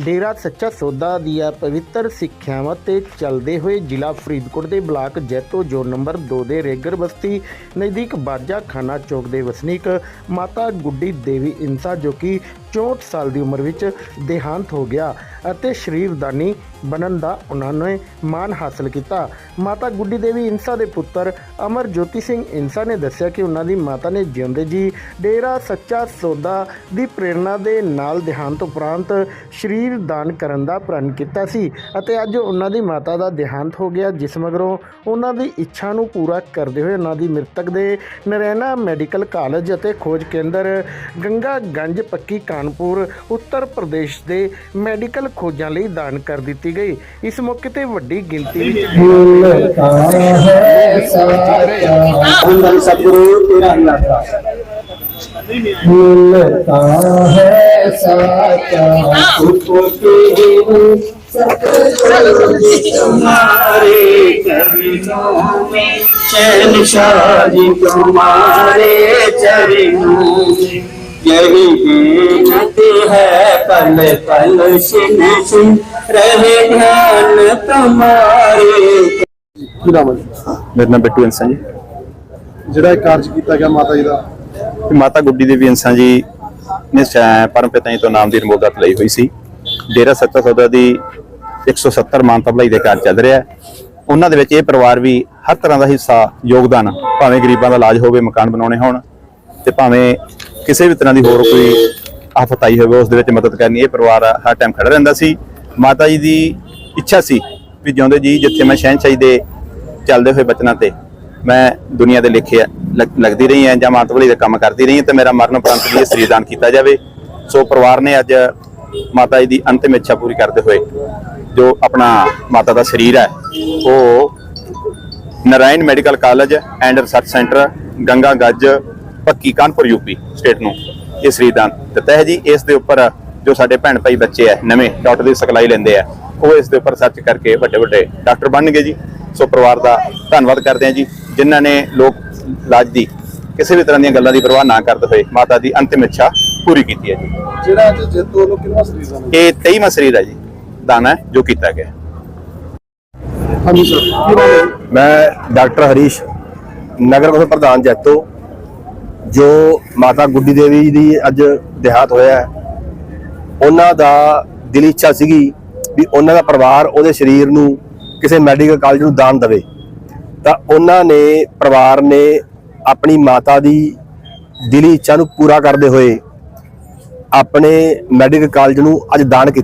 ਡੇਰਾ ਸੱਚਾ ਸੌਦਾ ਦੀਆਂ ਪਵਿੱਤਰ ਸਿੱਖਿਆਵਾਂ ਤੇ ਚੱਲਦੇ ਹੋਏ ਜ਼ਿਲ੍ਹਾ ਫਰੀਦਕੋਟ ਦੇ ਬਲਾਕ ਜੈਤੋ ਜ਼ੋਨ ਨੰਬਰ 2 ਦੇ ਰੇਗਰ ਬਸਤੀ ਨਜ਼ਦੀਕ ਬਾਜਾ ਖਾਨਾ ਚੌਕ ਦੇ ਵਸਨੀਕ ਮਾਤਾ ਗੁੱਡੀ ਦੇਵੀ ਇਨਸਾ ਜੋ ਕਿ 64 ਸਾਲ ਦੀ ਉਮਰ ਵਿੱਚ ਦੇਹਾਂਤ ਹੋ ਗਿਆ ਅਤੇ ਸ਼ਰੀਰਦਾਨੀ ਬਣਨ ਦਾ ਉਹਨਾਂ ਨੇ ਮਾਣ ਹਾਸਲ ਕੀਤਾ। ਮਾਤਾ ਗੁੱਡੀ ਦੇਵੀ ਇਨਸਾ ਦੇ ਪੁੱਤਰ ਅਮਰ ਜੋਤੀ ਸਿੰਘ ਇਨਸਾ ਨੇ ਦੱਸਿਆ ਕਿ ਉਹਨਾਂ ਦੀ ਮਾਤਾ ਨੇ ਜਿਉਂਦੇ ਜੀ ਡੇਰਾ ਸੱਚਾ ਸੌਦਾ ਦੀ ਪ੍ਰੇਰਣਾ ਦੇ ਨਾਲ ਦੇਹਾਂਤ ਉਪਰੰਤ ਸ਼ਰੀਰ ਦਾਨ ਕਰਨ ਦਾ ਪ੍ਰਣ ਕੀਤਾ ਸੀ ਅਤੇ ਅੱਜ ਉਹਨਾਂ ਦੀ ਮਾਤਾ ਦਾ ਦੇਹਾਂਤ ਹੋ ਗਿਆ ਜਿਸ ਮਗਰੋਂ ਉਹਨਾਂ ਦੀ ਇੱਛਾ ਨੂੰ ਪੂਰਾ ਕਰਦੇ ਹੋਏ ਉਹਨਾਂ ਦੀ ਮ੍ਰਿਤਕ ਦੇ ਨਰੈਣਾ ਮੈਡੀਕਲ ਕਾਲਜ ਅਤੇ ਖੋਜ ਕੇਂਦਰ ਗੰਗਾ ਗੰਜ ਪੱਕੀ ਕਾਨਪੁਰ ਉੱਤਰ ਪ੍ਰਦੇਸ਼ ਦੇ ਮੈਡੀਕਲ ਖੋਜਾਂ ਲਈ ਦਾਨ ਕਰ ਦਿੱਤੀ ਗਈ। ਇਸ ਮੌਕੇ ਤੇ ਵੱਡੀ ਗਿਣਤੀ ਵਿੱਚ ਹੈ ਸਤਿਗੁਰੂ ਤੇਰਾ ਹੀ ਆਸਰਾ ਮਿਲਤਾ ਹੈ ਸਾਚਾ ਸੁਪਤੀ ਸਤਿਗੁਰੂ ਜੀ तुम्हारे चरणों में शहनशाह जी तुम्हारे चरणों में यही बेनती है पल पल सिन सिन रहे ध्यान तुम्हारे ਕੀ ਨਾਮ ਹੈ ਜੀ? ਮੇਰਾ ਨਾਮ ਬਿੱਟੂ ਇੰਸਾਂ ਜੀ ਜਿਹੜਾ ਇਹ ਕਾਰਜ ਕੀਤਾ ਗਿਆ ਮਾਤਾ ਜੀ ਦਾ ਤੇ ਮਾਤਾ ਗੁੱਡੀ ਦੇਵੀ ਇੰਸਾਂ ਜੀ ਨੇ ਪਰਮ ਪਿਤਾ ਜੀ ਤੋਂ ਨਾਮ ਦੀ ਨਮੋਦਤ ਲਈ ਹੋਈ ਸੀ। ਡੇਰਾ ਸੱਚਾ ਸੌਦਾ ਦੀ 170 ਮਾਨਤਾ ਭਲਾਈ ਦੇ ਕਾਰਜ ਚੱਲ ਰਿਹਾ ਹੈ। ਉਹਨਾਂ ਦੇ ਵਿੱਚ ਇਹ ਪਰਿਵਾਰ ਵੀ ਹਰ ਤਰ੍ਹਾਂ ਦਾ ਹਿੱਸਾ, ਯੋਗਦਾਨ, ਭਾਵੇਂ ਗਰੀਬਾਂ ਦਾ ਇਲਾਜ ਹੋਵੇ, ਮਕਾਨ ਬਣਾਉਣੇ ਹੋਣ ਤੇ ਭਾਵੇਂ ਕਿਸੇ ਵੀ ਤਰ੍ਹਾਂ ਦੀ ਹੋਰ ਕੋਈ ਆਫਤ ਆਈ ਹੋਵੇ, ਉਸ ਦੇ ਵਿੱਚ ਮਦਦ ਕਰਨੀ, ਇਹ ਪਰਿਵਾਰ ਹਰ ਟਾਈਮ ਖੜਾ ਰਹਿੰਦਾ ਸੀ। ਮਾਤਾ ਜੀ ਦੀ ਇੱਛਾ ਸੀ ਵੀ ਜਿਉਂਦੇ ਜੀ, ਜਿੱਥੇ ਮੈਂ ਸ਼ਹਿਨਸ਼ਾਹੀ ਦੇ ਚੱਲਦੇ ਹੋਏ ਬਚਨਾਂ ਤੇ ਮੈਂ ਦੁਨੀਆ ਦੇ ਲੇਖੇ ਲੱਗ- ਲੱਗਦੀ ਰਹੀ ਹੈ ਜਾਂ ਮਾਤਵਲੀ ਦਾ ਕੰਮ ਕਰਦੀ ਰਹੀ ਹੈ ਤੇ ਮੇਰਾ ਮਰਨ ਉਪਰੰਤ ਵੀ ਇਹ ਸਰੀਰਦਾਨ ਕੀਤਾ ਜਾਵੇ। ਸੋ ਪਰਿਵਾਰ ਨੇ ਅੱਜ ਮਾਤਾ ਜੀ ਦੀ ਅੰਤਿਮ ਇੱਛਾ ਪੂਰੀ ਕਰਦੇ ਹੋਏ ਜੋ ਆਪਣਾ ਮਾਤਾ ਦਾ ਸਰੀਰ ਹੈ, ਉਹ Narayan medical college and research centre, Ganga ਗੱਜ, ਪੱਕੀ ਕਾਨਪੁਰ ਯੂਪੀ ਸਟੇਟ ਨੂੰ ਇਹ ਸਰੀਰਦਾਨ ਦਿੱਤਾ ਹੈ ਜੀ। ਇਸ ਦੇ ਉੱਪਰ ਜੋ ਸਾਡੇ ਭੈਣ ਭਾਈ ਬੱਚੇ ਆ ਨਵੇਂ ਡਾਕਟਰ ਦੀ ਸਿਖਲਾਈ ਲੈਂਦੇ ਆ ਉਹ ਇਸ ਦੇ ਉੱਪਰ ਸਰਚ ਕਰਕੇ ਵੱਡੇ ਵੱਡੇ ਡਾਕਟਰ ਬਣਨਗੇ ਜੀ। ਸੋ ਪਰਿਵਾਰ ਦਾ ਧੰਨਵਾਦ ਕਰਦੇ ਹਾਂ ਜੀ। ਜਿਨ੍ਹਾਂ ਨੇ ਲੋਕ ਇਲਾਜ ਦੀ ਕਿਸੇ ਵੀ ਤਰ੍ਹਾਂ ਦੀਆਂ ਗੱਲਾਂ ਦੀ ਪਰਵਾਹ ਨਾ ਕਰਦੇ ਹੋਏ ਮਾਤਾ ਦੀ ਅੰਤਿਮ ਇੱਛਾ ਪੂਰੀ ਕੀਤੀ ਹੈ ਜੀ। ਜਿਹੜਾ ਅੱਜ ਜੇਤੂ ਵੱਲੋਂ ਕਿੰਨਾ ਸਰੀਰ ਦਾ ਇਹ 23ਵਾਂ ਸਰੀਰ ਹੈ ਜੀ ਦਾਨ ਹੈ ਜੋ ਕੀਤਾ ਗਿਆ। ਹਾਂਜੀ ਸਰ? ਮੈਂ ਡਾਕਟਰ ਹਰੀਸ਼ ਨਗਰ ਕੌਂਸਲ ਪ੍ਰਧਾਨ ਜੈਤੋ ਜੋ ਮਾਤਾ ਗੁੱਡੀ ਦੇਵੀ ਜੀ ਦੀ ਅੱਜ ਦੇਹਾਂਤ ਹੋਇਆ ਹੈ। ਉਹਨਾਂ ਦਾ ਦਿਲੀ ਇੱਛਾ ਸੀਗੀ ਵੀ ਉਹਨਾਂ ਦਾ ਪਰਿਵਾਰ ਉਹਦੇ ਸਰੀਰ ਨੂੰ ਕਿਸੇ ਮੈਡੀਕਲ ਕਾਲਜ ਨੂੰ ਦਾਨ ਦੇਵੇ। ਤਾਂ ਉਹਨਾਂ ਨੇ, ਪਰਿਵਾਰ ਨੇ ਆਪਣੀ ਮਾਤਾ ਦੀ ਦਿਲੀ ਇੱਛਾ ਨੂੰ ਪੂਰਾ ਕਰਦੇ ਹੋਏ ਆਪਣੇ ਮੈਡੀਕਲ ਕਾਲਜ ਨੂੰ ਅੱਜ ਦਾਨ ਕੀਤਾ।